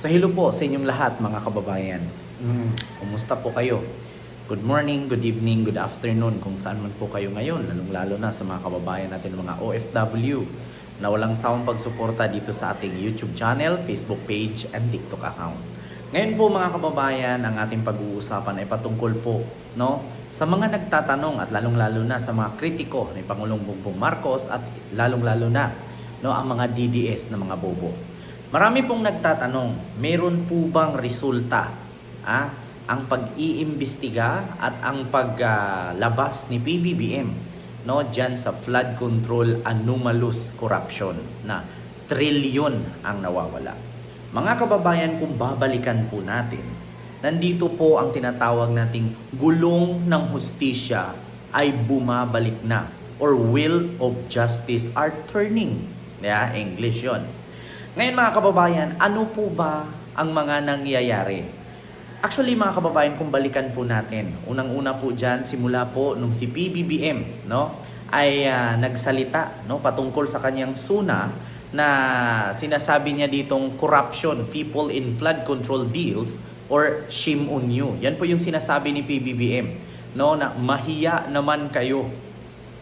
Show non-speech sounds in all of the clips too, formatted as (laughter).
So hello po sa inyong lahat mga kababayan. Mm, kumusta po kayo? Good morning, good evening, good afternoon kung saan man po kayo ngayon, lalong-lalo na sa mga kababayan natin mga OFW na walang sawang pagsuporta dito sa ating YouTube channel, Facebook page, and TikTok account. Ngayon po mga kababayan, ang ating pag-uusapan ay patungkol po no, sa mga nagtatanong at lalong-lalo na sa mga kritiko ni Pangulong Bongbong Marcos at lalong-lalo na no, ang mga DDS na mga bobo. Marami pong nagtatanong, meron po bang resulta ah, ang pag-iimbestiga at ang paglabas ni PBBM no diyan sa flood control anomalous corruption na trilyon ang nawawala. Mga kababayan, kung babalikan po natin, nandito po ang tinatawag nating gulong ng hustisya ay bumabalik na or will of justice are turning. Yeah, English 'yon. Ngayon mga kababayan, ano po ba ang mga nangyayari? Actually mga kababayan, kung balikan po natin, unang-una po dyan, simula po nung si PBBM, no, ay ah, nagsalita, no, patungkol sa kanyang suna na sinasabi niya ditong corruption, people in flood control deals, or shame on you. Yan po yung sinasabi ni PBBM, no, na mahiya naman kayo.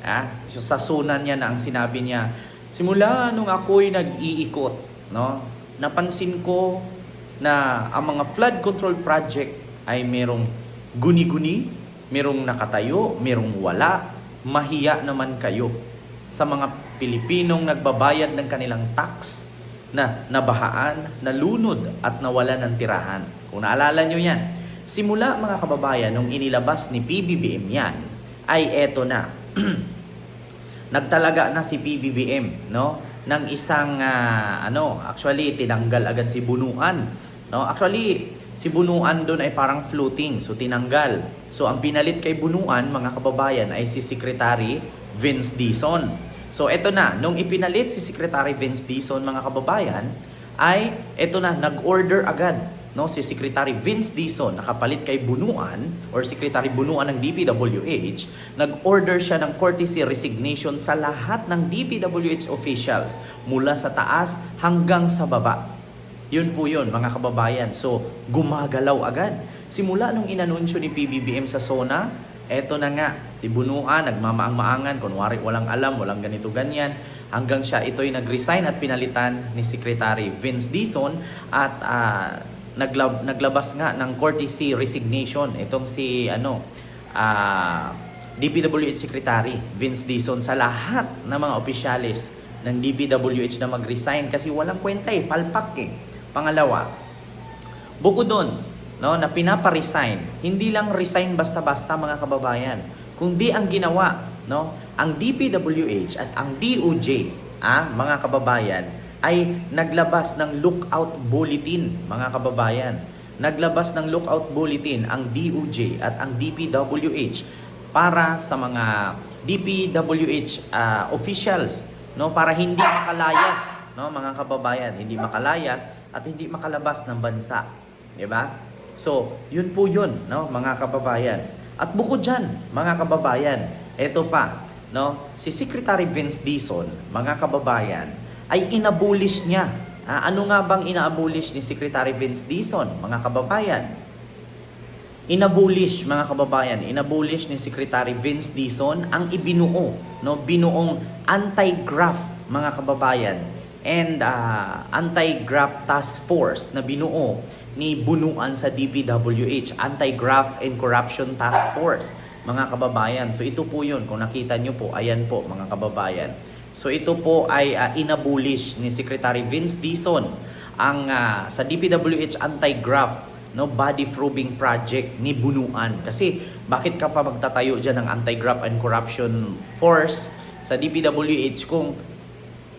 Ah, so sa sunan niya na ang sinabi niya, simula nung ako'y nag-iikot, no, napansin ko na ang mga flood control project ay merong guni-guni, merong nakatayo, merong wala, mahiya naman kayo sa mga Pilipinong nagbabayad ng kanilang tax na nabahaan, nalunod at nawala ng tirahan. Kung naalala nyo yan, simula mga kababayan, nung inilabas ni PBBM yan, ay eto na. (clears throat) Nagtalaga na si PBBM, no? Ng isang ah, ano, actually tinanggal agad si Bunuan, no? Actually, si Bunuan doon ay parang floating, so tinanggal. So ang pinalit kay Bunuan, mga kababayan, ay si Secretary Vince Dizon. So eto na, nung ipinalit si Secretary Vince Dizon, mga kababayan, ay eto na, nag-order agad no si Secretary Vince Dizon nakapalit kay Bunuan or Secretary Bunuan ng DPWH nag-order siya ng courtesy resignation sa lahat ng DPWH officials mula sa taas hanggang sa baba. Yun po yun mga kababayan. So gumagalaw agad. Simula nung inanunsyo ni PBBM sa SONA eto na nga si Bunuan nagmamaang-maangan kunwari walang alam walang ganito ganyan hanggang siya ito'y nag-resign at pinalitan ni Secretary Vince Dizon at ah, naglab- naglabas nga ng courtesy resignation itong si ano ah, DPWH Secretary Vince Dizon sa lahat ng mga opisyalis ng DPWH na mag-resign kasi walang kwenta eh, palpak eh. Pangalawa, bukod doon, no, na pinapa-resign, hindi lang resign basta-basta mga kababayan, kundi ang ginawa, no, ang DPWH at ang DOJ, ah, mga kababayan, ay naglabas ng lookout bulletin, mga kababayan. Naglabas ng lookout bulletin ang DOJ at ang DPWH para sa mga DPWH ah, officials, no, para hindi makalayas, no, mga kababayan, hindi makalayas at hindi makalabas ng bansa, 'di ba? So, yun po yun, no, mga kababayan. At bukod diyan, mga kababayan, ito pa, no, si Secretary Vince Dizon, mga kababayan, ay inabulish niya. Ah, ano nga bang inaabulish ni Secretary Vince Dizon, mga kababayan? Inabulish, mga kababayan, inabulish ni Secretary Vince Dizon ang ibinuo, no, binuong anti-graft, mga kababayan, and ah, anti-graft task force na binuo ni Bunuan sa DPWH, Anti-Graft and Corruption Task Force, mga kababayan. So ito po yun, kung nakita nyo po, ayan po, mga kababayan. So ito po ay ah, inabulish ni Secretary Vince Dizon ang ah, sa DPWH anti-graft no body probing project ni Bunuan. Kasi bakit ka pa magtatayo diyan ng anti-graft and corruption force sa DPWH kung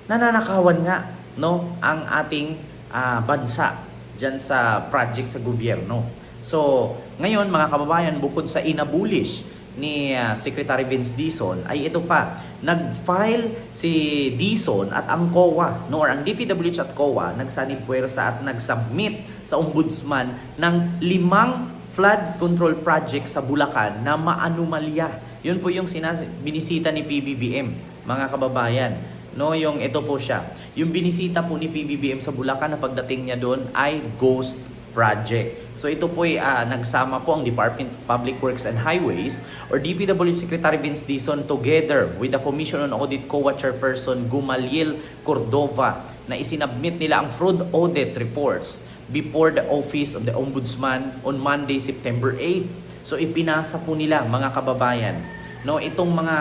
nananakawan nga no ang ating ah, bansa diyan sa project sa gobyerno. So, ngayon mga kababayan, bukod sa inabulish ni ah, Secretary Vince Dizon ay ito pa nag-file si Dizon at ang COA no or ang DPWH at COA nagsanib puwersa at nag-submit sa ombudsman ng limang flood control project sa Bulacan na maanumalya. Yun po yung sinas- binisita ni PBBM, mga kababayan no, yung ito po siya. Yung binisita po ni PBBM sa Bulacan na pagdating niya doon ay ghost project. So ito po ay ah, nagsama po ang Department of Public Works and Highways or DPWH Secretary Vince Dizon together with the Commission on Audit COA Chairperson Gumaliel Cordova na isinabmit nila ang fraud audit reports before the Office of the Ombudsman on Monday, September 8. So ipinasa po nila mga kababayan no itong mga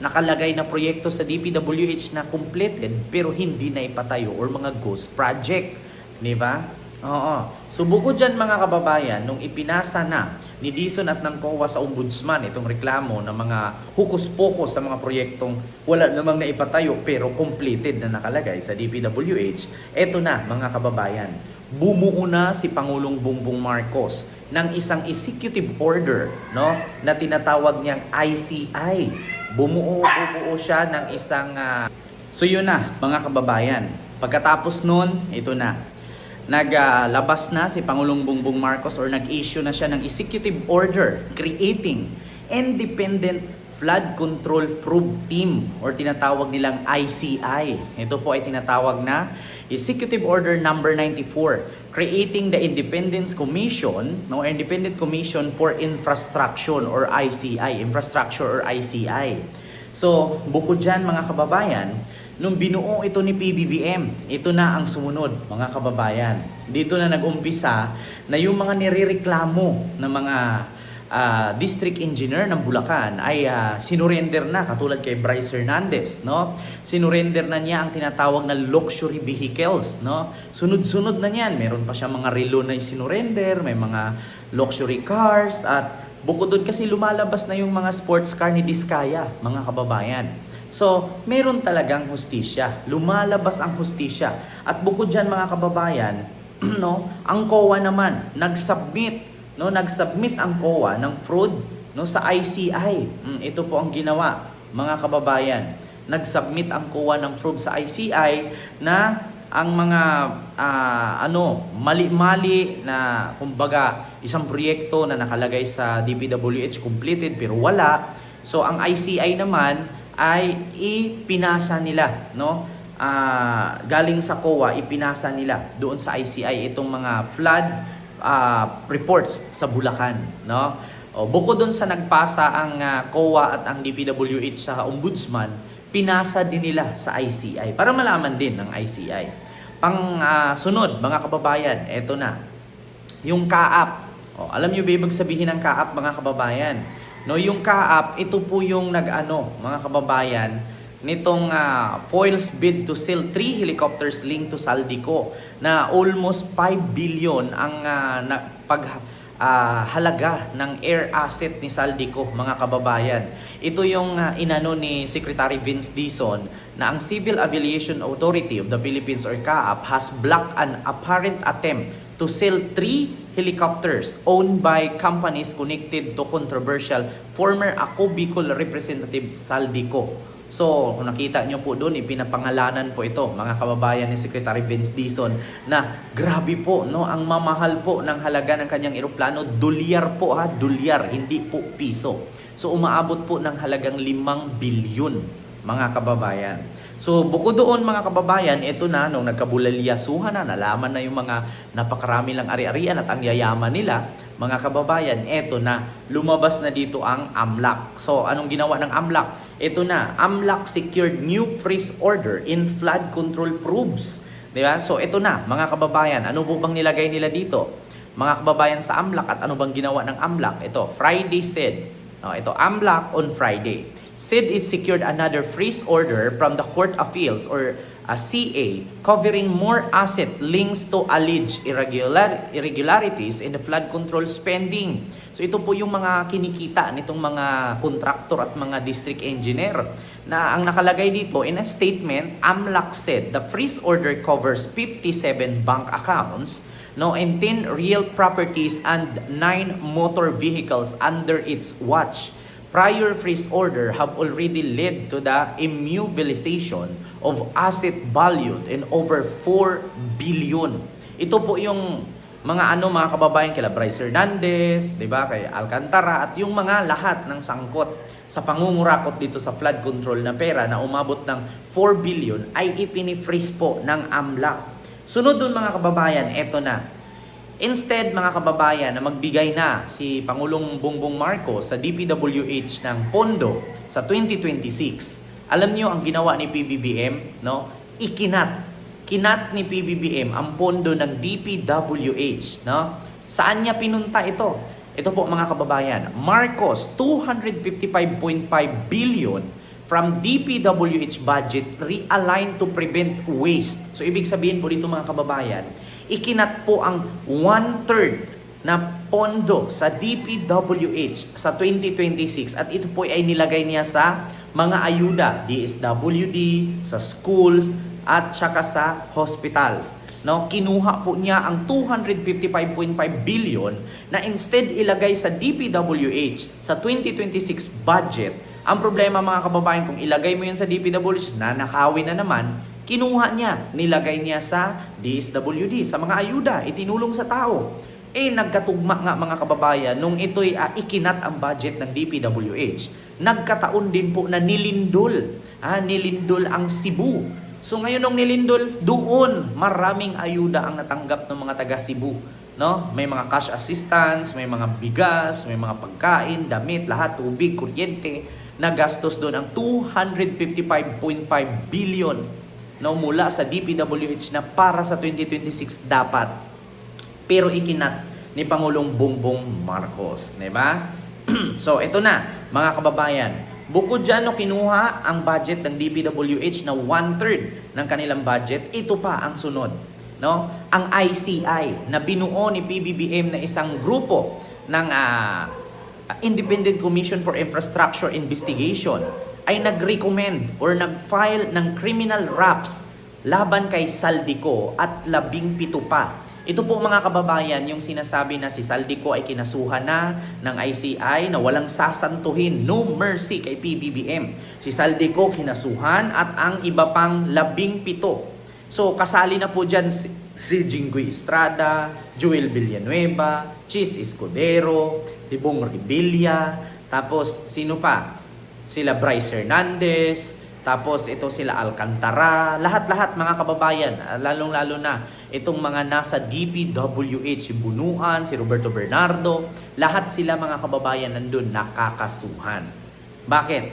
nakalagay na proyekto sa DPWH na completed pero hindi na ipatayo or mga ghost project, di ba? Oo. So bukod dyan mga kababayan, nung ipinasa na ni Dison at ng COA sa Ombudsman itong reklamo ng mga hukus-pokus sa mga proyektong wala namang naipatayo pero completed na nakalagay sa DPWH, eto na mga kababayan, bumuo na si Pangulong Bongbong Marcos ng isang executive order no na tinatawag niyang ICI. Bumuo bumuo siya ng isang ah, So yun na mga kababayan. Pagkatapos nun, ito na. Naglabas na si Pangulong Bongbong Marcos or nag-issue na siya ng executive order creating independent flood control probe team or tinatawag nilang ICI. Ito po ay tinatawag na Executive Order number 94 creating the Independence Commission, no Independent Commission for Infrastructure or ICI, Infrastructure or ICI. So, bukod dyan mga kababayan, nung binuo ito ni PBBM, ito na ang sumunod mga kababayan. Dito na nag-umpisa na yung mga nirereklamo ng mga ah, district engineer ng Bulacan ay ah, sinurrender na katulad kay Bryce Hernandez, no? Sinurrender na niya ang tinatawag na luxury vehicles, no? Sunod-sunod na niyan, meron pa siya mga relo na sinurrender, may mga luxury cars at Bukod doon kasi lumalabas na yung mga sports car ni Diskaya, mga kababayan. So, meron talagang hustisya. Lumalabas ang hustisya. At bukod diyan mga kababayan, (clears throat) no, ang COA naman nag-submit, no, nag-submit ang COA ng fraud no sa ICI. Mm, ito po ang ginawa, mga kababayan. Nag-submit ang COA ng fraud sa ICI na ang mga ah, ano mali-mali na kumbaga isang proyekto na nakalagay sa DPWH completed pero wala. So ang ICI naman ay ipinasa nila, no? Ah, galing sa COA ipinasa nila doon sa ICI itong mga flood ah, reports sa Bulacan, no? O, bukod doon sa nagpasa ang ah, COA at ang DPWH sa Ombudsman, pinasa din nila sa ICI para malaman din ng ICI. Pang ah, sunod, mga kababayan, eto na. Yung kaap. O, alam niyo ba ibig sabihin ng kaap, mga kababayan? No, yung kaap, ito po yung nag-ano, mga kababayan, nitong ah, foils bid to sell three helicopters linked to Saldico na almost 5 billion ang ah, na, pag ah, halaga ng air asset ni Saldico, mga kababayan. Ito yung ah, inano ni Secretary Vince Dizon na ang Civil Aviation Authority of the Philippines or CAAP has blocked an apparent attempt to sell three helicopters owned by companies connected to controversial former Ako Bicol Representative Saldico. So, kung nakita nyo po doon, ipinapangalanan po ito, mga kababayan ni Secretary Vince Dizon, na grabe po, no, ang mamahal po ng halaga ng kanyang eroplano, dolyar po ha, dolyar, hindi po piso. So, umaabot po ng halagang 5 bilyon, mga kababayan. So, bukod doon mga kababayan, ito na, nung nagkabulalyasuhan na, nalaman na yung mga napakarami lang ari-arian at ang yayaman nila, mga kababayan, eto na, lumabas na dito ang AMLAC. So, anong ginawa ng AMLAC? Ito na, AMLAC secured new freeze order in flood control probes. Di ba? So, ito na, mga kababayan, ano po bang nilagay nila dito? Mga kababayan sa AMLAC at ano bang ginawa ng AMLAC? Ito, Friday said, no, ito, AMLAC on Friday said it secured another freeze order from the Court Appeals or a CA covering more asset links to alleged irregular, irregularities in the flood control spending. So ito po yung mga kinikita nitong mga kontraktor at mga district engineer na ang nakalagay dito in a statement, AMLAC said the freeze order covers 57 bank accounts no, and 10 real properties and 9 motor vehicles under its watch prior freeze order have already led to the immobilization of asset valued in over 4 billion. Ito po yung mga ano mga kababayan kila Bryce Hernandez, 'di ba? Kay Alcantara at yung mga lahat ng sangkot sa pangungurakot dito sa flood control na pera na umabot ng 4 billion ay ipini-freeze po ng AMLAC. Sunod dun mga kababayan, eto na. Instead mga kababayan na magbigay na si Pangulong Bongbong Marcos sa DPWH ng pondo sa 2026. Alam niyo ang ginawa ni PBBM, no? Ikinat. Kinat ni PBBM ang pondo ng DPWH, no? Saan niya pinunta ito? Ito po mga kababayan, Marcos 255.5 billion from DPWH budget realigned to prevent waste. So ibig sabihin po dito mga kababayan, ikinat po ang one-third na pondo sa DPWH sa 2026 at ito po ay nilagay niya sa mga ayuda, DSWD, sa schools at saka sa hospitals. No, kinuha po niya ang 255.5 billion na instead ilagay sa DPWH sa 2026 budget. Ang problema mga kababayan, kung ilagay mo yan sa DPWH, na nakawin na naman, kinuha niya, nilagay niya sa DSWD, sa mga ayuda, itinulong sa tao. Eh, nagkatugma nga mga kababayan, nung ito'y ah, ikinat ang budget ng DPWH, nagkataon din po na nilindol, ah, nilindol ang Cebu. So ngayon nung nilindol, doon maraming ayuda ang natanggap ng mga taga Cebu. No? May mga cash assistance, may mga bigas, may mga pagkain, damit, lahat, tubig, kuryente. Nagastos doon ang 255.5 billion no, mula sa DPWH na para sa 2026 dapat. Pero ikinat ni Pangulong Bongbong Marcos. Di ba? (clears throat) so ito na, mga kababayan. Bukod dyan, no, kinuha ang budget ng DPWH na one-third ng kanilang budget. Ito pa ang sunod. No? Ang ICI na binuo ni PBBM na isang grupo ng ah, Independent Commission for Infrastructure Investigation ay nag-recommend or nag-file ng criminal raps laban kay Saldico at labing pito pa. Ito po mga kababayan, yung sinasabi na si Saldico ay kinasuhan na ng ICI na walang sasantuhin, no mercy kay PBBM. Si Saldico kinasuhan at ang iba pang labing pito. So kasali na po dyan si, Jinggoy Estrada, Joel Villanueva, Chis Escudero, Tibong Rebilla, tapos sino pa? Sila Bryce Hernandez, tapos ito sila Alcantara, lahat-lahat mga kababayan, lalong-lalo na itong mga nasa DPWH, si Bunuan, si Roberto Bernardo, lahat sila mga kababayan nandun nakakasuhan. Bakit?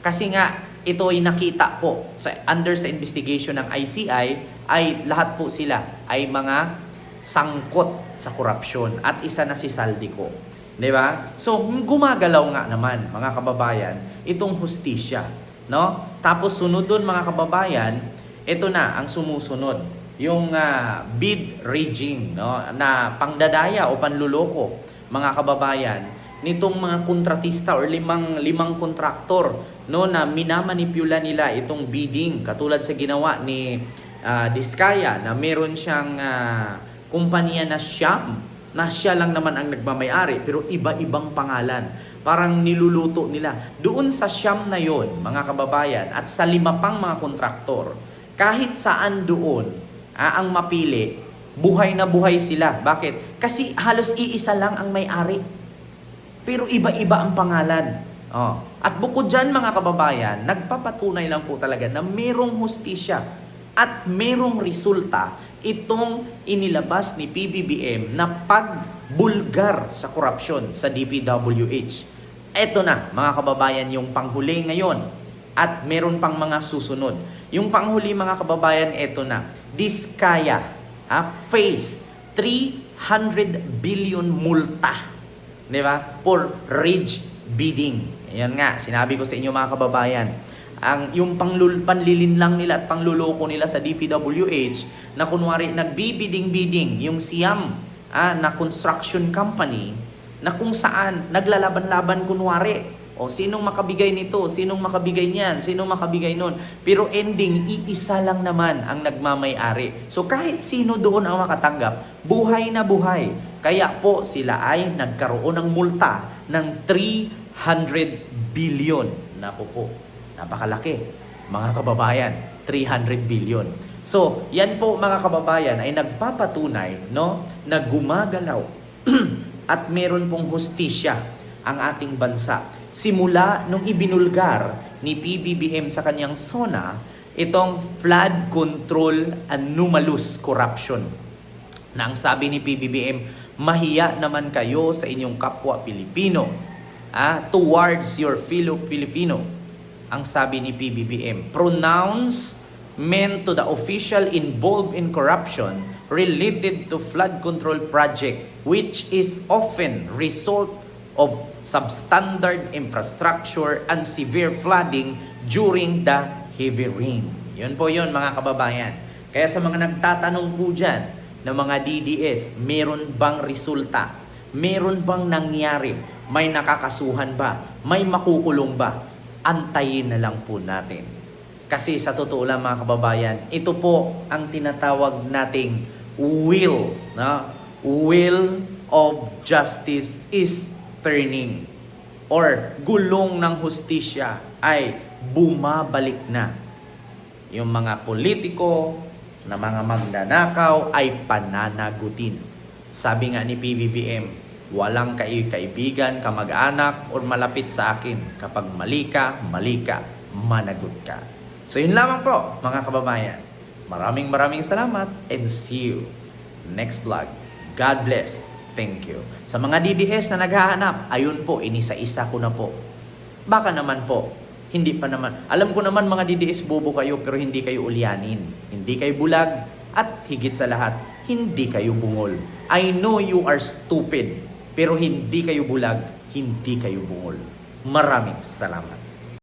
Kasi nga ito ay nakita po sa under sa investigation ng ICI ay lahat po sila ay mga sangkot sa korupsyon at isa na si Saldico. 'Di ba? So gumagalaw nga naman mga kababayan itong hustisya, no? Tapos sunod doon mga kababayan, ito na ang sumusunod, yung ah, bid rigging, no? Na pangdadaya o panluloko mga kababayan nitong mga kontratista or limang limang kontraktor no na minamanipula nila itong bidding katulad sa ginawa ni ah, Diskaya na meron siyang ah, kumpanya na Shyam na siya lang naman ang nagmamayari pero iba-ibang pangalan. Parang niluluto nila. Doon sa Shyam na yon, mga kababayan, at sa lima pang mga kontraktor, kahit saan doon ah, ang mapili, buhay na buhay sila. Bakit? Kasi halos iisa lang ang may-ari. Pero iba-iba ang pangalan. Oh. At bukod dyan mga kababayan, nagpapatunay lang po talaga na merong hustisya at merong resulta itong inilabas ni PBBM na pagbulgar sa korupsyon sa DPWH. Ito na mga kababayan yung panghuli ngayon at meron pang mga susunod. Yung panghuli mga kababayan, ito na. Diskaya, ah, face 300 billion multa. Di ba? For ridge bidding. Ayan nga, sinabi ko sa inyo mga kababayan ang yung panglul, panlilin lang nila at pangluloko nila sa DPWH na kunwari nagbibiding-biding yung Siam ah, na construction company na kung saan naglalaban-laban kunwari o sinong makabigay nito, sinong makabigay niyan, sinong makabigay nun. Pero ending, iisa lang naman ang nagmamay-ari. So kahit sino doon ang makatanggap, buhay na buhay. Kaya po sila ay nagkaroon ng multa ng 300 billion. Napo po, napakalaki. Mga kababayan, 300 billion. So, yan po mga kababayan ay nagpapatunay no, na gumagalaw (clears throat) at meron pong hustisya ang ating bansa. Simula nung ibinulgar ni PBBM sa kanyang SONA itong flood control anomalous corruption na ang sabi ni PBBM, mahiya naman kayo sa inyong kapwa Pilipino ah, towards your fellow Filipino. Ang sabi ni PBBM, pronounce meant to the official involved in corruption related to flood control project which is often result of substandard infrastructure and severe flooding during the heavy rain. Yun po yun mga kababayan. Kaya sa mga nagtatanong po dyan ng mga DDS, meron bang resulta? Meron bang nangyari? May nakakasuhan ba? May makukulong ba? Antayin na lang po natin. Kasi sa totoo lang mga kababayan, ito po ang tinatawag nating will. Na? Will of justice is turning. Or gulong ng hustisya ay bumabalik na. Yung mga politiko na mga magnanakaw ay pananagutin. Sabi nga ni PBBM, walang kai- kaibigan, kamag-anak, or malapit sa akin. Kapag mali ka, mali ka, managot ka. So yun lamang po, mga kababayan. Maraming maraming salamat and see you next vlog. God bless. Thank you. Sa mga DDS na naghahanap, ayun po, inisa-isa ko na po. Baka naman po, hindi pa naman. Alam ko naman mga DDS bobo kayo pero hindi kayo ulyanin. Hindi kayo bulag at higit sa lahat, hindi kayo bungol. I know you are stupid pero hindi kayo bulag, hindi kayo bungol. Maraming salamat.